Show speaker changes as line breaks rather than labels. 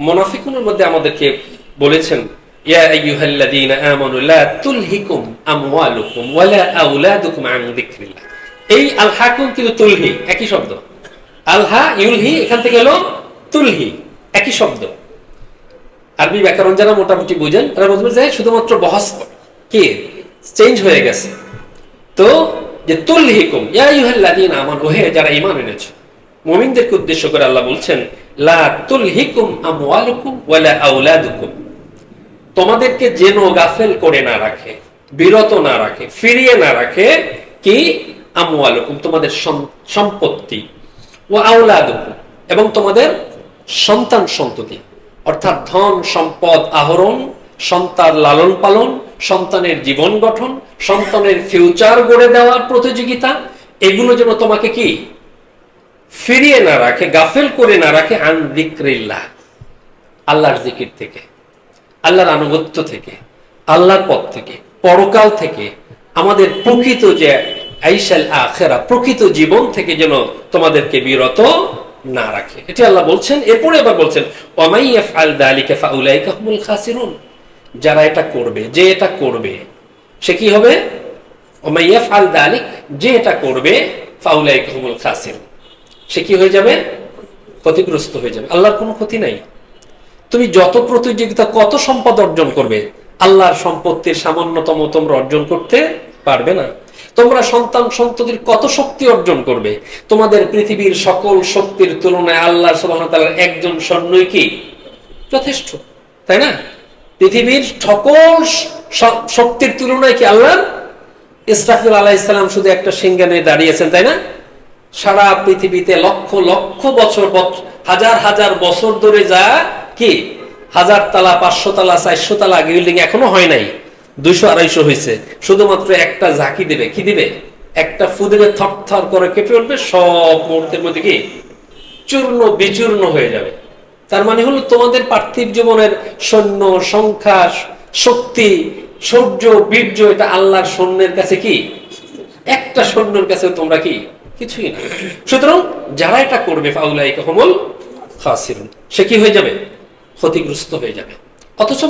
মুনাফিকুনের মধ্যে আমাদেরকে বলেছেন এই কিন্তু তুলহি, একই শব্দ। আলহা ইউলহি, এখান থেকে হলো তুলহি, একই শব্দ। আরবি ব্যাকরণ যারা মোটামুটি বুঝেন, তারা বুঝবেন যে শুধুমাত্র বহস কে? চেঞ্জ হয়ে গেছে। তো, যে তুলহিকুম, ইয়া আইয়ুহাল্লাযীনা আমানু, হে, যারা ঈমান এনেছো। মুমিনদেরকে উদ্দেশ্য করে আল্লাহ বলছেন তোমাদেরকে যেন গাফেল করে না রাখে, বিরত না রাখে, ফিরিয়ে না রাখে, কি? আমওয়ালুকুম, তোমাদের সম্পত্তি। ও আওলাদুকুম, এবং তোমাদের সন্তান সন্ততি। অর্থাৎ ধন, সম্পদ, আহরণ, সন্তান লালন পালন, সন্তানের জীবন গঠন, সন্তানের ফিউচার গড়ে দেওয়ার প্রতিযোগিতা, এগুলো যেন তোমাকে কি? ফিরিয়ে না রাখে, গাফেল করে না রাখে আন যিকরিল্লাহ, আল্লাহর জিকির থেকে, আল্লাহর আনুগত্য থেকে, আল্লাহর পথ থেকে, পরকাল থেকে, আমাদের প্রকৃত যে আইসাল আখেরা, প্রকৃত জীবন থেকে যেন তোমাদেরকে বিরত না রাখে। এটি আল্লাহ বলছেন, এরপরে আবার বলছেন খাসিরুন যারা এটা করবে, যে এটা করবে, সে কি হবে? ওয়ামাই ইয়াফআল যালিক যে এটা করবে, ফাউলাইকা হুমুল খাসিরুন। সে কি হয়ে যাবে? ক্ষতিগ্রস্ত হয়ে যাবে। আল্লাহর কোনো ক্ষতি নাই। তুমি যত প্রতিযোগিতা, কত সম্পদ অর্জন করবে, আল্লাহর সম্পত্তির সামান্যতম তোমরা অর্জন করতে পারবে না। তোমরা সন্তান সন্ততির কত শক্তি অর্জন করবে? তোমাদের পৃথিবীর সকল শক্তির তুলনায় আল্লাহ ওয়া একজন সৈন্যই কি? যথেষ্ট। তাই না? পৃথিবীর সকল শক্তির তুলনায় কি আল্লাহর? ইসরাফিল আলাইহিসসালাম শুধু একটা সিংহা নিয়ে দাঁড়িয়েছেন তাই না? সারা পৃথিবীতে লক্ষ লক্ষ বছর বছ- হাজার হাজার বছর ধরে যা কি? হাজার তালা, পাঁচশো তালা, চারশো তালা বিল্ডিং এখনও হয় নাই। দুইশো আড়াইশো হয়েছে শুধুমাত্র একটা ঝাঁকি দেবে? কি দিবে? একটা ফু দেবে, থর থর করে কেঁপে উঠবে, সব মুহূর্তের মধ্যে কি? চূর্ণ বিচূর্ণ হয়ে যাবে। তার মানে হলো তোমাদের পার্থিব জীবনের সৈন্য, সংখ্যা, শক্তি, সৌর্য, বীর্য, এটা আল্লাহর সৈন্যের কাছে কি? একটা সৈন্যের কাছে তোমরা কি? কিছুই না। সুতরাং যারা এটা করবে ফাউলাই কহমল খাসিরুন, সে কি হয়ে যাবে? ক্ষতিগ্রস্ত হয়ে যাবে। অথচ